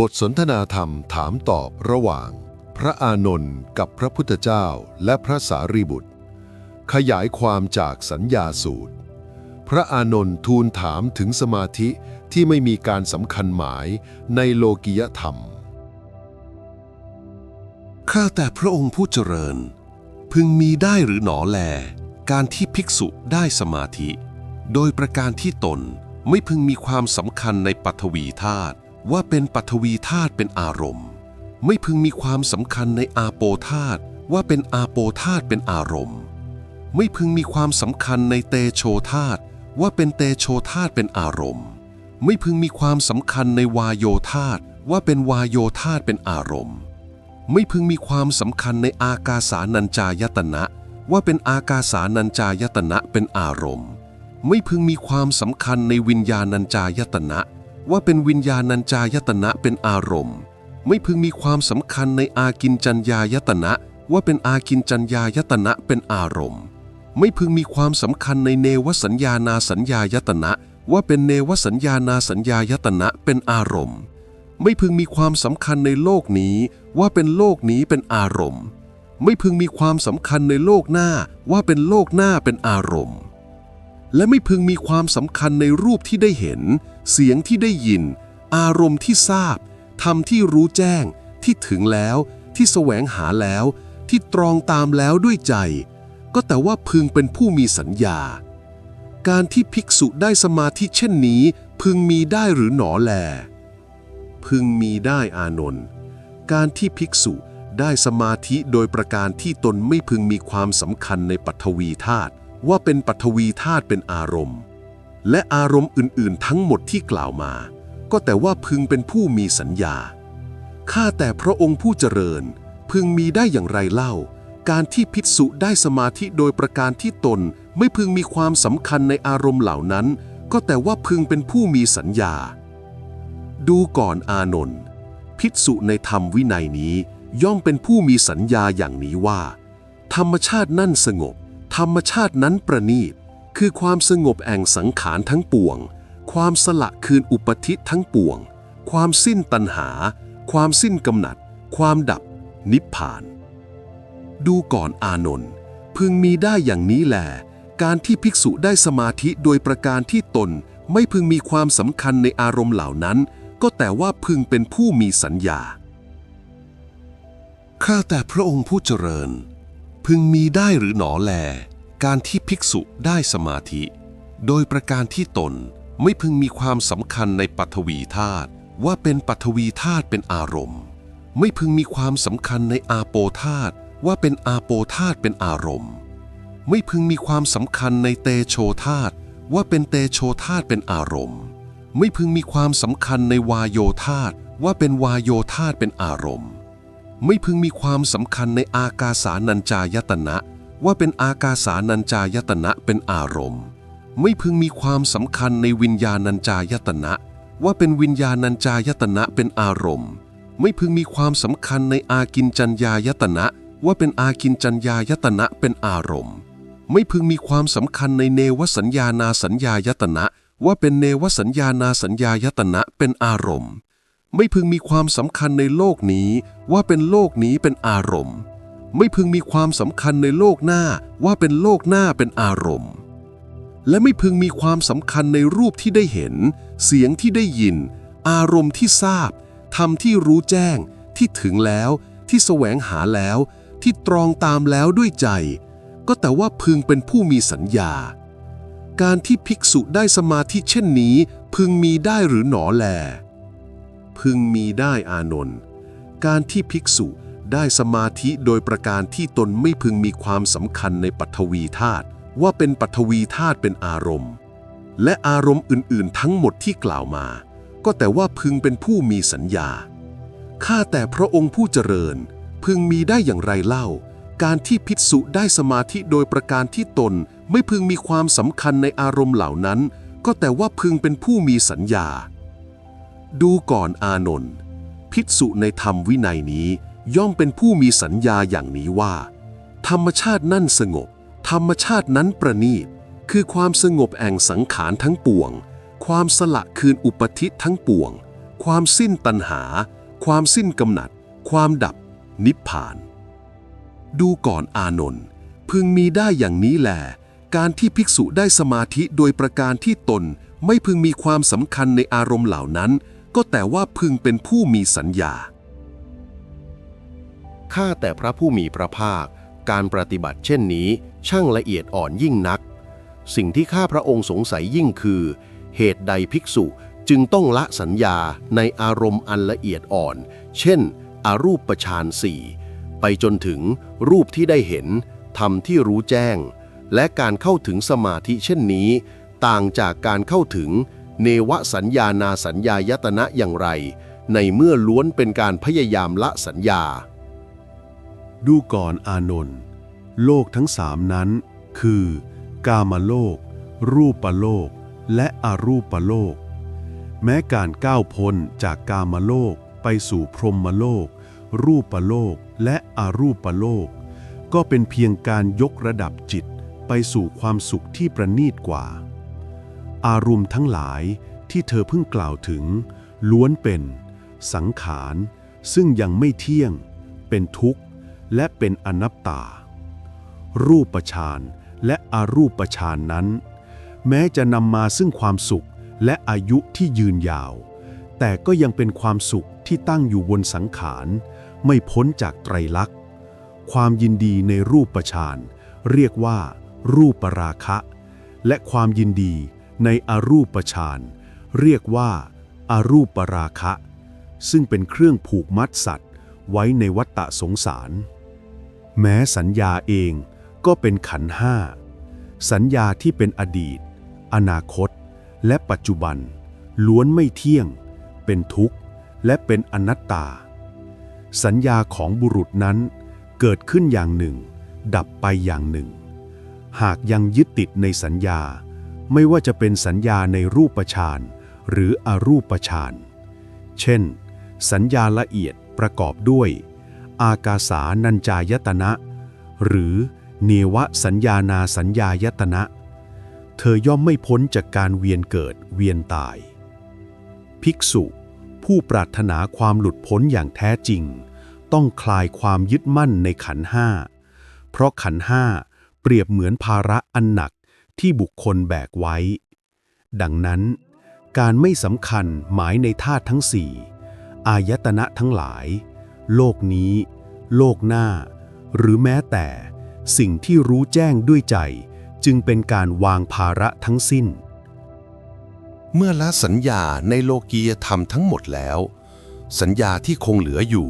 บทสนทนาธรรมถามตอบระหว่าง พระอานนท์กับพระพุทธเจ้าและพระสารีบุตร ขยายความจากสัญญาสูตร พระอานนท์ทูลถามถึงสมาธิที่ไม่มีการสำคัญหมายในโลกิยธรรม ข้าแต่พระองค์ผู้เจริญ พึงมีได้หรือหนอแล การที่ภิกษุได้สมาธิ โดยประการที่ตนไม่พึงมีความสำคัญในปัทวีธาตุ ว่าเป็นปัทวีธาตุเป็นอารมณ์ ไม่พึงมีความสำคัญในอาโปธาตุว่าเป็นอาโปธาตุเป็นอารมณ์ ไม่พึงมีความสำคัญในเตโชธาตุว่าเป็นเตโชธาตุเป็นอารมณ์ ไม่พึงมีความสำคัญในวายโยธาตุว่าเป็นวายโยธาตุเป็นอารมณ์ ไม่พึงมีความสำคัญในอากาสานัญจายตนะ ว่าเป็นอากาสานัญจายตนะเป็นอารมณ์ ไม่พึงมีความสำคัญในวิญญาณัญจายตนะ ว่าเป็นวิญญาณัญจายตนะเป็นอารมณ์ ไม่พึงมีความสำคัญในอากินจัญญายตนะ ว่าเป็นอากินจัญญายตนะเป็นอารมณ์ ไม่พึงมีความสำคัญในเนวสัญญานาสัญญายตนะ ว่าเป็นเนวสัญญานาสัญญายตนะเป็นอารมณ์ ไม่พึงมีความสำคัญในโลกนี้ ว่าเป็นโลกนี้เป็นอารมณ์ ไม่พึงมีความสำคัญในโลกหน้า ว่าเป็นโลกหน้าเป็นอารมณ์ และไม่พึงมีความสำคัญในรูปที่ได้เห็น เสียงที่ได้ยิน อารมณ์ที่ทราบธรรมที่รู้แจ้ง ที่ถึงแล้ว ที่แสวงหาแล้ว ที่ตรองตามแล้วด้วยใจ ก็แต่ว่าพึงเป็นผู้มีสัญญา การที่ภิกษุได้สมาธิเช่นนี้ พึงมีได้หรือหนอแล พึงมีได้อานนท์การที่ภิกษุได้สมาธิโดยประการที่ตนไม่พึงมีความสำคัญในปัทวีธาตุว่าเป็นปัทวีธาตุเป็นอารมณ์ และอารมณ์อื่นๆ ทั้งหมดที่กล่าวมา ก็แต่ว่าพึงเป็นผู้มีสัญญา ข้าแต่พระองค์ผู้เจริญ พึงมีได้อย่างไรเล่า การที่ภิกษุได้สมาธิโดยประการที่ตนไม่พึงมีความสำคัญในอารมณ์เหล่านั้น ก็แต่ว่าพึงเป็นผู้มีสัญญา ดูก่อนอานนท์ภิกษุในธรรมวินัยนี้ย่อมเป็นผู้มีสัญญาอย่างนี้ว่า ธรรมชาตินั่นสงบ ธรรมชาตินั้นประณีต คือความสงบแห่งสังขารทั้งปวง ความสละคืนอุปธิทั้งปวง ความสิ้นตัณหา ความสิ้นกำหนัด ความดับ นิพพาน ดูก่อนอานนท์พึงมีได้อย่างนี้แหลการที่ภิกษุได้สมาธิโดยประการที่ตนไม่พึงมีความสำคัญในอารมณ์เหล่านั้น ก็แต่ว่าพึงเป็นผู้มีสัญญา ข้าแต่พระองค์ผู้เจริญ พึงมีได้หรือหนอแล การที่ภิกษุได้สมาธิ โดยประการที่ตนไม่พึงมีความสำคัญในปัทวีธาตุว่าเป็นปัทวีธาตุเป็นอารมณ์ ไม่พึงมีความสำคัญในอาโปธาตุว่าเป็นอาโปธาตุเป็นอารมณ์ ไม่พึงมีความสำคัญในเตโชธาตุว่าเป็นเตโชธาตุเป็นอารมณ์ ไม่พึงมีความสำคัญในวายโยธาตุว่าเป็นวายโยธาตุเป็นอารมณ์ ไม่พึงมีความสำคัญในอากาสานัญจายตนะ ว่าเป็นอากาสานัญจายตนะเป็นอารมณ์ ไม่พึงมีความสำคัญในวิญญาณัญจายตนะ ว่าเป็นวิญญาณัญจายตนะเป็นอารมณ์ ไม่พึงมีความสำคัญในอากินจัญญายตนะ ว่าเป็นอากินจัญญายตนะเป็นอารมณ์ ไม่พึงมีความสำคัญในเนวสัญญานาสัญญายตนะ ว่าเป็นเนวสัญญานาสัญญายตนะเป็นอารมณ์ ไม่พึงมีความสำคัญในโลกนี้ ว่าเป็นโลกนี้เป็นอารมณ์ ไม่พึงมีความสำคัญในโลกหน้าว่าเป็นโลกหน้าเป็นอารมณ์ และไม่พึงมีความสำคัญในรูปที่ได้เห็น เสียงที่ได้ยิน อารมณ์ที่ทราบธรรมที่รู้แจ้ง ที่ถึงแล้ว ที่แสวงหาแล้ว ที่ตรองตามแล้วด้วยใจ ก็แต่ว่าพึงเป็นผู้มีสัญญา การที่ภิกษุได้สมาธิเช่นนี้ พึงมีได้หรือหนอแล พึงมีได้อานนท์การที่ภิกษุไได้สมาธิโดยประการที่ตนไม่พึงมีความสำคัญในปัทวีธาตุว่าเป็นปัทวีธาตุเป็นอารมณ์ และอารมณ์อื่น ๆ ทั้งหมดที่กล่าวมา ก็แต่ว่าพึงเป็นผู้มีสัญญาข้าแต่พระองค์ผู้เจริญ พึงมีได้อย่างไรเล่า การที่ภิกษุได้สมาธิโดยประการที่ตนไม่พึงมีความสำคัญในอารมณ์เหล่านั้น ก็แต่ว่าพึงเป็นผู้มีสัญญา ดูก่อนอานนท์ภิกษุในธรรมวินัยนี้ ย่อมเป็นผู้มีสัญญาอย่างนี้ว่า ธรรมชาตินั่นสงบ ธรรมชาตินั้นประณีต คือความสงบแห่งสังขารทั้งปวง ความสละคืนอุปธิทั้งปวง ความสิ้นตัณหา ความสิ้นกำหนัด ความดับ นิพพาน ดูก่อนอานนท์พึงมีได้อย่างนี้แหลการที่ภิกษุได้สมาธิโดยประการที่ตนไม่พึงมีความสำคัญในอารมณ์เหล่านั้น ก็แต่ว่าพึงเป็นผู้มีสัญญา ข้าแต่พระผู้มีพระภาค การปฏิบัติเช่นนี้ ช่างละเอียดอ่อนยิ่งนัก สิ่งที่ข้าพระองค์สงสัยยิ่งคือ เหตุใดภิกษุจึงต้องละสัญญาในอารมณ์อันละเอียดอ่อน เช่น อารูปฌานสี่ไปจนถึงรูปที่ได้เห็นธรรมที่รู้แจ้ง และการเข้าถึงสมาธิเช่นนี้ ต่างจากการเข้าถึง เนวสัญญานาสัญญายตนะอย่างไร ในเมื่อล้วนเป็นการพยายามละสัญญา ดูก่อนอานนท์โลกทั้งสามนั้น คือ กามโลก รูปโลก และอรูปโลก แม้การก้าวพ้นจากกามโลกไปสู่พรหมโลก รูปโลกและอรูปโลก ก็เป็นเพียงการยกระดับจิตไปสู่ความสุขที่ประณีตกว่า อารมณ์ทั้งหลายที่เธอเพิ่งกล่าวถึง ล้วนเป็น สังขาร ซึ่งยังไม่เที่ยง เป็นทุกข์ และเป็นอนัตตา รูปฌานและอารูปฌานนั้น แม้จะนำมาซึ่งความสุขและอายุที่ยืนยาว แต่ก็ยังเป็นความสุขที่ตั้งอยู่บนสังขาร ไม่พ้นจากไตรลักษณ์ ความยินดีในรูปฌานเรียกว่า รูปราคะ และความยินดีในอรูปฌานเรียกว่าอารูปราคะ ซึ่งเป็นเครื่องผูกมัดสัตว์ไว้ในวัฏฏะสงสาร แม้สัญญาเองก็เป็นขันห้า สัญญาที่เป็นอดีต อนาคต และปัจจุบัน ล้วนไม่เที่ยง เป็นทุกข์ และเป็นอนัตตา สัญญาของบุรุษนั้นเกิดขึ้นอย่างหนึ่ง ดับไปอย่างหนึ่ง หากยังยึดติดในสัญญา ไม่ว่าจะเป็นสัญญาในรูปฌานหรืออรูปฌานเช่น สัญญาละเอียดประกอบด้วย อากาสานัญจายตนะ หรือเนวสัญญานาสัญญายตนะ เธอย่อมไม่พ้นจากการเวียนเกิดเวียนตาย ภิกษุ ผู้ปรารถนาความหลุดพ้นอย่างแท้จริง ต้องคลายความยึดมั่นในขันห้า เพราะขันห้าเปรียบเหมือนภาระอันหนักที่บุคคลแบกไว้ ดังนั้น การไม่สำคัญหมายในธาตุทั้งสี่อายตนะทั้งหลาย โลกนี้ โลกหน้า หรือแม้แต่ สิ่งที่รู้แจ้งด้วยใจ จึงเป็นการวางภาระทั้งสิ้น เมื่อละสัญญาในโลกียธรรมทั้งหมดแล้ว สัญญาที่คงเหลืออยู่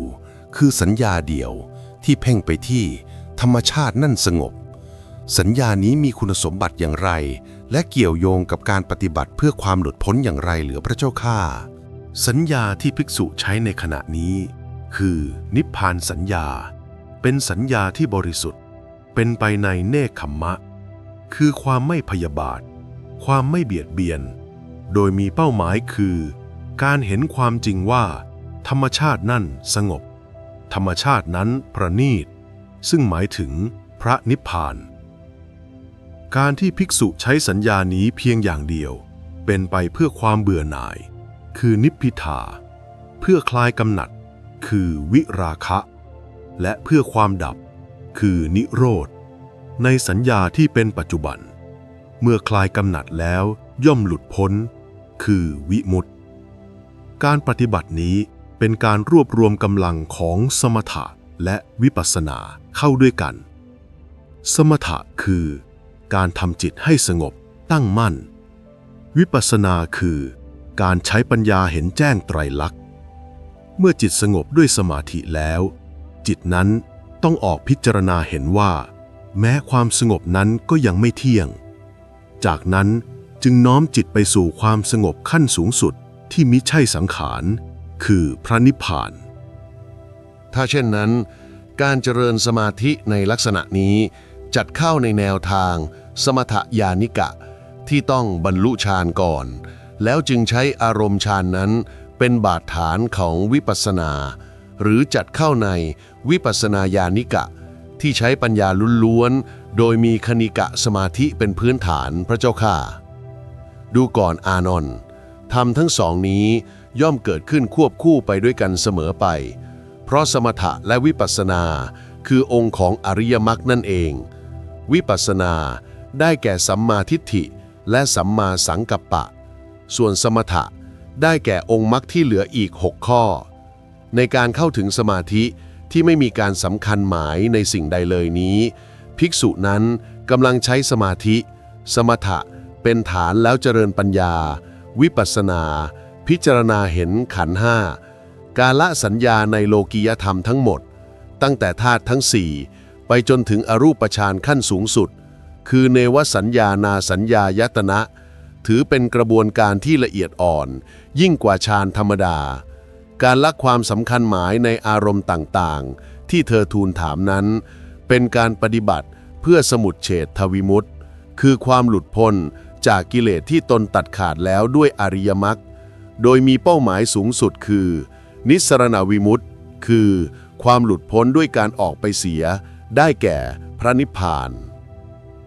คือสัญญาเดียวที่เพ่งไปที่ธรรมชาตินั่นสงบ สัญญานี้มีคุณสมบัติอย่างไร และเกี่ยวโยงกับการปฏิบัติเพื่อความหลุดพ้นอย่างไรเหลือพระเจ้าข้าสัญญาที่ภิกษุใช้ในขณะนี้ คือนิพพานสัญญา เป็นสัญญาที่บริสุทธิ์ เป็นไปในเนคขมมะ คือความไม่พยาบาท ความไม่เบียดเบียน โดยมีเป้าหมายคือ การเห็นความจริงว่า ธรรมชาตินั่นสงบ ธรรมชาตินั้นประณีต ซึ่งหมายถึงพระนิพพาน การที่ภิกษุใช้สัญญานี้เพียงอย่างเดียว เป็นไปเพื่อความเบื่อหน่าย คือนิพพิทา เพื่อคลายกำหนัด คือวิราคะ และเพื่อความดับ คือนิโรธ ในสัญญาที่เป็นปัจจุบัน เมื่อคลายกำหนัดแล้วย่อมหลุดพ้น คือวิมุตติ การปฏิบัตินี้เป็นการรวบรวมกำลังของสมถะและวิปัสสนาเข้าด้วยกัน สมถะคือ การทำจิตให้สงบตั้งมั่น วิปัสสนาคือ การใช้ปัญญาเห็นแจ้งไตรลักษณ์ เมื่อจิตสงบด้วยสมาธิแล้ว จิตนั้นต้องออกพิจารณาเห็นว่า แม้ความสงบนั้นก็ยังไม่เที่ยง จากนั้นจึงน้อมจิตไปสู่ความสงบขั้นสูงสุดที่มิใช่สังขาร คือพระนิพพาน ถ้าเช่นนั้น การเจริญสมาธิในลักษณะนี้จัดเข้าในแนวทาง สมถยานิกะ ที่ต้องบรรลุฌานก่อน แล้วจึงใช้อารมณ์ฌานนั้น เป็นบาดฐานของวิปัสนา หรือจัดเข้าในวิปัสนาญาณิกะ ที่ใช้ปัญญาล้วนๆ โดยมีคณิกะสมาธิเป็นพื้นฐานพระเจ้าค่าดูก่อนอานนท์ทำทั้งสองนี้ย่อมเกิดขึ้นควบคู่ไปด้วยกันเสมอไป เพราะสมถะและวิปัสนาคือองค์ของอริยมรรคนั่นเอง วิปัสนาได้แก่สัมมาทิฏฐิและสัมมาสังกัปปะ ส่วนสมถะ ได้แก่องค์มรรคที่เหลืออีก 6 ข้อ ในการเข้าถึงสมาธิที่ไม่มีการสำคัญหมายในสิ่งใดเลยนี้ ภิกษุนั้นกำลังใช้สมาธิ สมถะเป็นฐานแล้วเจริญปัญญา วิปัสสนา พิจารณาเห็นขันห้าการละสัญญาในโลกียธรรมทั้งหมด ตั้งแต่ธาตุทั้งสี่ไปจนถึงอรูปฌานขั้นสูงสุด คือเนวสัญญานาสัญญายตนะ ถือเป็นกระบวนการที่ละเอียดอ่อน ยิ่งกว่าฌานธรรมดา การละความสำคัญหมายในอารมณ์ต่างๆ ที่เธอทูลถามนั้น เป็นการปฏิบัติเพื่อสมุดเฉดทวิมุตติคือความหลุดพ้นจากกิเลสที่ตนตัดขาดแล้วด้วยอริยมรรคโดยมีเป้าหมายสูงสุดคือ นิสรณวิมุตติคือ ความหลุดพ้นด้วยการออกไปเสีย ได้แก่พระนิพพาน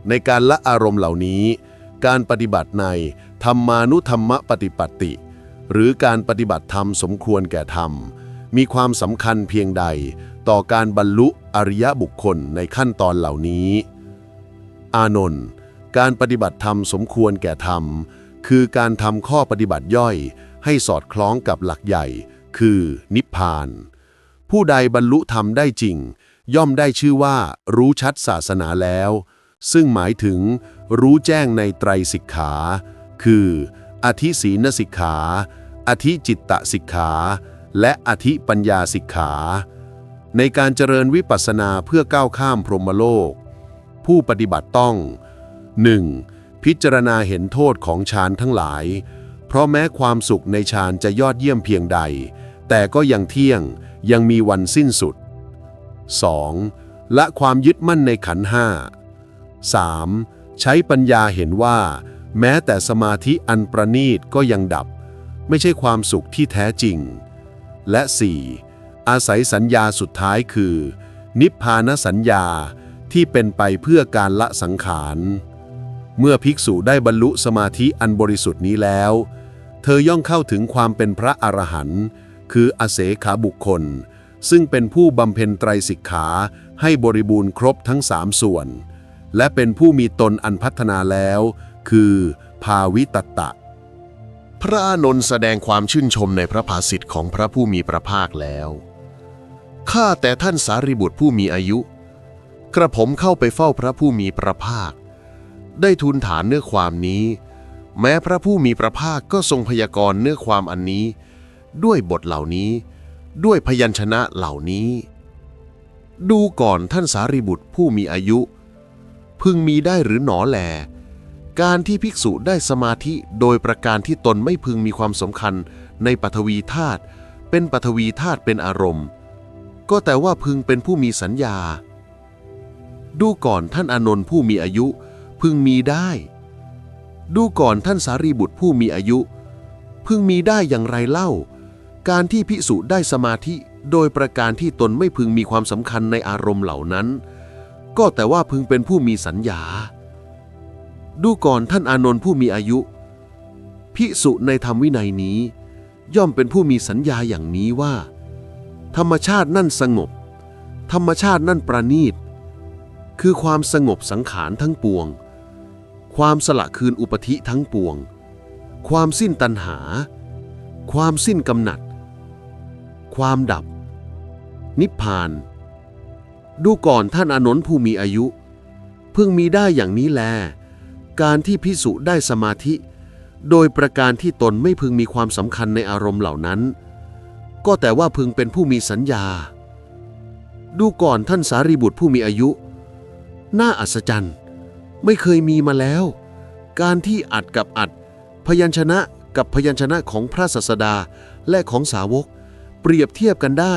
ในการละอารมณ์เหล่านี้ การปฏิบัติในธรรมานุธรรมปฏิปัติ หรือการปฏิบัติธรรมสมควรแก่ธรรม มีความสำคัญเพียงใด ต่อการบรรลุอริยบุคคลในขั้นตอนเหล่านี้ อานนท์การปฏิบัติธรรมสมควรแก่ธรรม คือการทำข้อปฏิบัติย่อย ให้สอดคล้องกับหลักใหญ่ คือนิพพาน ผู้ใดบรรลุธรรมได้จริง ย่อมได้ชื่อว่ารู้ชัดศาสนาแล้ว ซึ่งหมายถึงรู้แจ้งในไตรสิกขา คือ อธิศีนสิกขา อธิจิตตสิกขา และอธิปัญญาสิกขา ในการเจริญวิปัสสนาเพื่อก้าวข้ามพรหมโลก ผู้ปฏิบัติต้อง 1. พิจารณาเห็นโทษของฌานทั้งหลาย เพราะแม้ความสุขในฌานจะยอดเยี่ยมเพียงใด แต่ก็ยังเที่ยงยังมีวันสิ้นสุด 2. ละความยึดมั่นในขันห้า 3. ใช้ปัญญาเห็นว่า แม้แต่สมาธิอันประณีตก็ยังดับ ไม่ใช่ความสุขที่แท้จริง และ 4. อาศัยสัญญาสุดท้ายคือ นิพพานสัญญาที่เป็นไปเพื่อการละสังขาร เมื่อภิกษุได้บรรลุสมาธิอันบริสุทธิ์นี้แล้ว เธอย่อมเข้าถึงความเป็นพระอรหันต์คืออเสขาบุคคล ซึ่งเป็นผู้บำเพ็ญไตรสิกขาให้บริบูรณ์ครบทั้งสามส่วน และเป็นผู้มีตนอันพัฒนาแล้ว คือภาวิตตะ พระอานนท์แสดงความชื่นชมในพระภาสิทธิ์ของพระผู้มีพระภาคแล้วข้าแต่ท่านสารีบุตรผู้มีอายุ กระผมเข้าไปเฝ้าพระผู้มีพระภาค ได้ทูลถามเนื้อความนี้ แม้พระผู้มีพระภาคก็ทรงพยากรณ์เนื้อความอันนี้ ด้วยบทเหล่านี้ ด้วยพยัญชนะเหล่านี้ ดูก่อนท่านสารีบุตรผู้มีอายุ พึงมีได้หรือหนอแล การที่ภิกษุได้สมาธิโดยประการที่ตนไม่พึงมีความสำคัญในปฐวีธาตุเป็นปฐวีธาตุเป็นอารมณ์ ก็แต่ว่าพึงเป็นผู้มีสัญญา ดูก่อนท่านอนนท์ผู้มีอายุ พึงมีได้ ดูก่อนท่านสารีบุตรผู้มีอายุ พึงมีได้อย่างไรเล่า การที่ภิกษุได้สมาธิโดยประการที่ตนไม่พึงมีความสำคัญในอารมณ์เหล่านั้น ก็แต่ว่าพึงเป็นผู้มีสัญญา ดูก่อนท่านอานนท์ผู้มีอายุภิกษุในธรรมวินัยนี้ ย่อมเป็นผู้มีสัญญาอย่างนี้ว่า ธรรมชาตินั่นสงบ ธรรมชาตินั่นประณีต คือความสงบสังขารทั้งปวง ความสละคืนอุปธิทั้งปวง ความสิ้นตัณหา ความสิ้นกำหนัด ความดับ นิพพาน ดูก่อนท่านอนนท์ผู้มีอายุ เพิ่งมีได้อย่างนี้แล การที่พิสุได้สมาธิ โดยประการที่ตนไม่พึงมีความสำคัญในอารมณ์เหล่านั้น ก็แต่ว่าพึงเป็นผู้มีสัญญา ดูก่อนท่านสารีบุตรผู้มีอายุ น่าอัศจรรย์ ไม่เคยมีมาแล้ว การที่อัดกับอัด พยัญชนะกับพยัญชนะของพระศาสดาและของสาวก เปรียบเทียบกันได้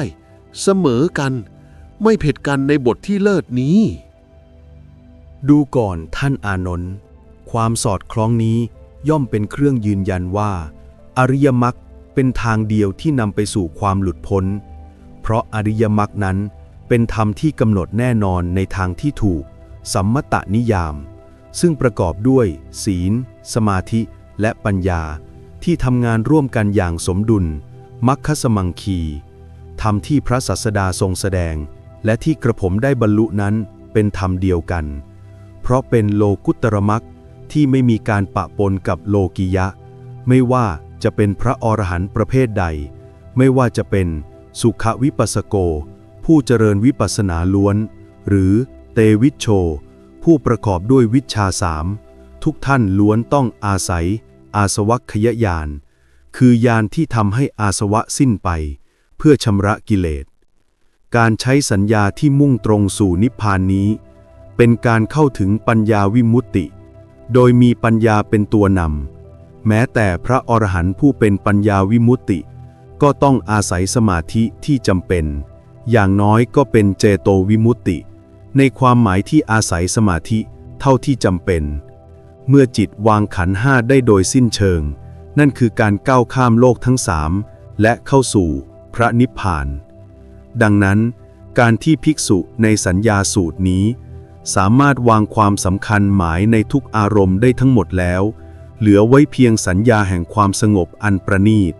เสมอกัน ไม่เผ็ดกันในบทที่เลิศนี้ ดูก่อนท่านอานนท์ความสอดคล้องนี้ย่อมเป็นเครื่องยืนยันว่า อริยมรรคเป็นทางเดียวที่นำไปสู่ความหลุดพ้น เพราะอริยมรรคนั้นเป็นธรรมที่กำหนดแน่นอนในทางที่ถูก สัมมตนิยาม ซึ่งประกอบด้วย ศีล สมาธิและปัญญา ที่ทำงานร่วมกันอย่างสมดุลมัคคสมังคีธรรมที่พระศาสดาทรงแสดง และที่กระผมได้บรรลุนั้นเป็นธรรมเดียวกัน เพราะเป็นโลกุตรมักที่ไม่มีการปะปนกับโลกิยะ ไม่ว่าจะเป็นพระอรหันต์ประเภทใด ไม่ว่าจะเป็นสุขวิปัสสโก ผู้เจริญวิปัสสนาล้วน หรือเตวิชโช ผู้ประกอบด้วยวิชชาสามทุกท่านล้วนต้องอาศัย อาสวัคยญาณ คือญาณที่ทำให้อาสวะสิ้นไป เพื่อชำระกิเลส การใช้สัญญาที่มุ่งตรงสู่นิพพานนี้ เป็นการเข้าถึงปัญญาวิมุตติ โดยมีปัญญาเป็นตัวนำแม้แต่พระอรหันต์ผู้เป็นปัญญาวิมุตติ ก็ต้องอาศัยสมาธิที่จำเป็น อย่างน้อยก็เป็นเจโตวิมุตติ ในความหมายที่อาศัยสมาธิเท่าที่จำเป็น เมื่อจิตวางขันห้าได้โดยสิ้นเชิง นั่นคือการก้าวข้ามโลกทั้งสามและเข้าสู่พระนิพพาน ดังนั้น การที่ภิกษุในสัญญาสูตรนี้ สามารถวางความสำคัญหมายในทุกอารมณ์ได้ทั้งหมดแล้ว เหลือไว้เพียงสัญญาแห่งความสงบอันประณีต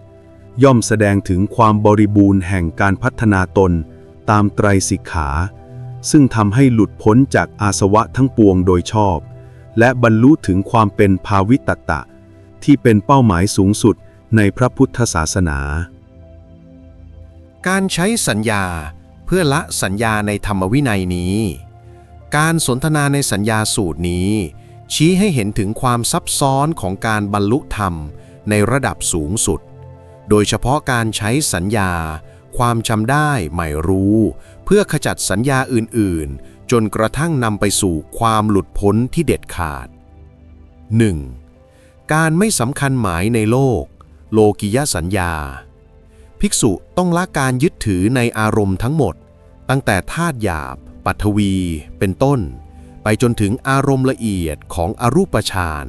ย่อมแสดงถึงความบริบูรณ์แห่งการพัฒนาตนตามไตรสิกขา ซึ่งทำให้หลุดพ้นจากอาสวะทั้งปวงโดยชอบ และบรรลุถึงความเป็นภาวิตตะ ที่เป็นเป้าหมายสูงสุดในพระพุทธศาสนา การใช้สัญญาเพื่อละสัญญาในธรรมวินัยนี้ การสนทนาในสัญญาสูตรนี้ ชี้ให้เห็นถึงความซับซ้อนของการบรรลุธรรมในระดับสูงสุด โดยเฉพาะการใช้สัญญา ความจำได้หมายรู้ เพื่อขจัดสัญญาอื่น ๆ จนกระทั่งนำไปสู่ความหลุดพ้นที่เด็ดขาด 1. การไม่สำคัญหมายในโลก โลกิยสัญญา ภิกษุต้องละการยึดถือในอารมณ์ทั้งหมด ตั้งแต่ธาตุหยาบ ปัทวี เป็นต้น ไปจนถึงอารมณ์ละเอียดของอรูปฌาน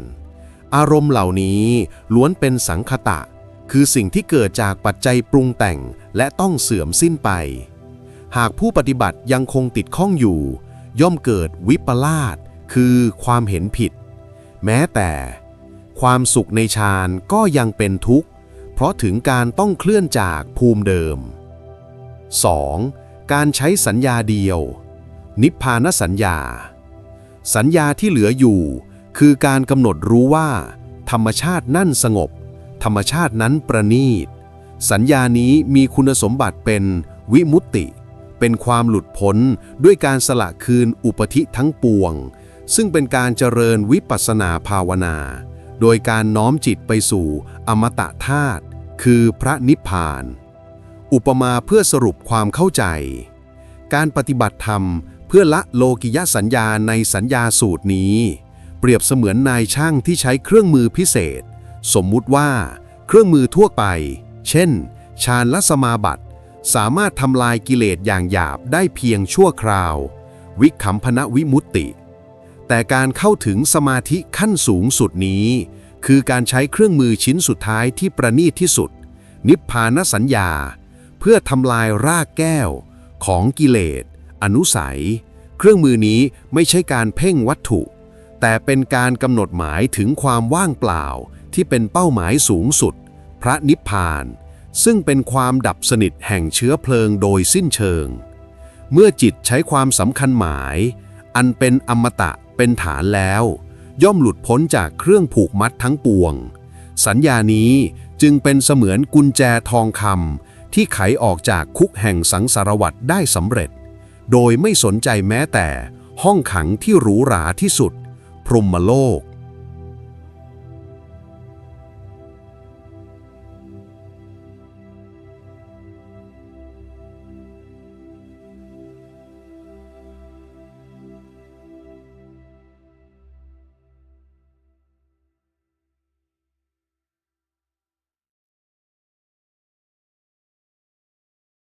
อารมณ์เหล่านี้ล้วนเป็นสังคตะ คือสิ่งที่เกิดจากปัจจัยปรุงแต่งและต้องเสื่อมสิ้นไป หากผู้ปฏิบัติยังคงติดข้องอยู่ ย่อมเกิดวิปลาสคือความเห็นผิด แม้แต่ ความสุขในฌานก็ยังเป็นทุกข์ ราะถึงการต้องเคลื่อนจากภูมิเดิม 2. การใช้สัญญาเดียว นิพพานสัญญา สัญญาที่เหลืออยู่ คือการกำหนดรู้ว่า ธรรมชาตินั่นสงบ ธรรมชาตินั้นประณีต สัญญานี้มีคุณสมบัติเป็นวิมุตติ เป็นความหลุดพ้นด้วยการสละคืนอุปธิทั้งปวง ซึ่งเป็นการเจริญวิปัสสนาภาวนา โดยการน้อมจิตไปสู่อมตะธาตุ คือพระนิพพาน อุปมาเพื่อสรุปความเข้าใจ การปฏิบัติธรรมเพื่อละโลกิยสัญญาในสัญญาสูตรนี้ เปรียบเสมือนนายช่างที่ใช้เครื่องมือพิเศษ สมมุติว่า เครื่องมือทั่วไป เช่น ฌานละสมาบัติ สามารถทำลายกิเลสอย่างหยาบได้เพียงชั่วคราว วิคัมพนวิมุตติ แต่การเข้าถึงสมาธิขั้นสูงสุดนี้ คือการใช้เครื่องมือชิ้นสุดท้ายที่ประณีตที่สุด นิพพานสัญญา เพื่อทำลายรากแก้ว ของกิเลส อนุสัย เครื่องมือนี้ไม่ใช่การเพ่งวัตถุ แต่เป็นการกำหนดหมายถึงความว่างเปล่าที่เป็นเป้าหมายสูงสุด พระนิพพาน ซึ่งเป็นความดับสนิทแห่งเชื้อเพลิงโดยสิ้นเชิง เมื่อจิตใช้ความสำคัญหมาย อันเป็นอมตะเป็นฐานแล้ว ย่อมหลุดพ้นจากเครื่องผูกมัดทั้งปวง สัญญานี้จึงเป็นเสมือนกุญแจทองคำที่ไขออกจากคุกแห่งสังสารวัฏได้สำเร็จ โดยไม่สนใจแม้แต่ห้องขังที่หรูหราที่สุด พรหมโลก